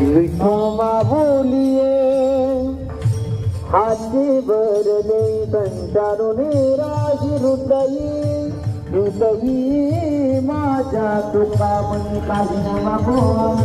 विठोबा बोलिये हाती भरले संचारुने राशी हृदयी हृदयी माझ्या तुका मनी काही नामा बोल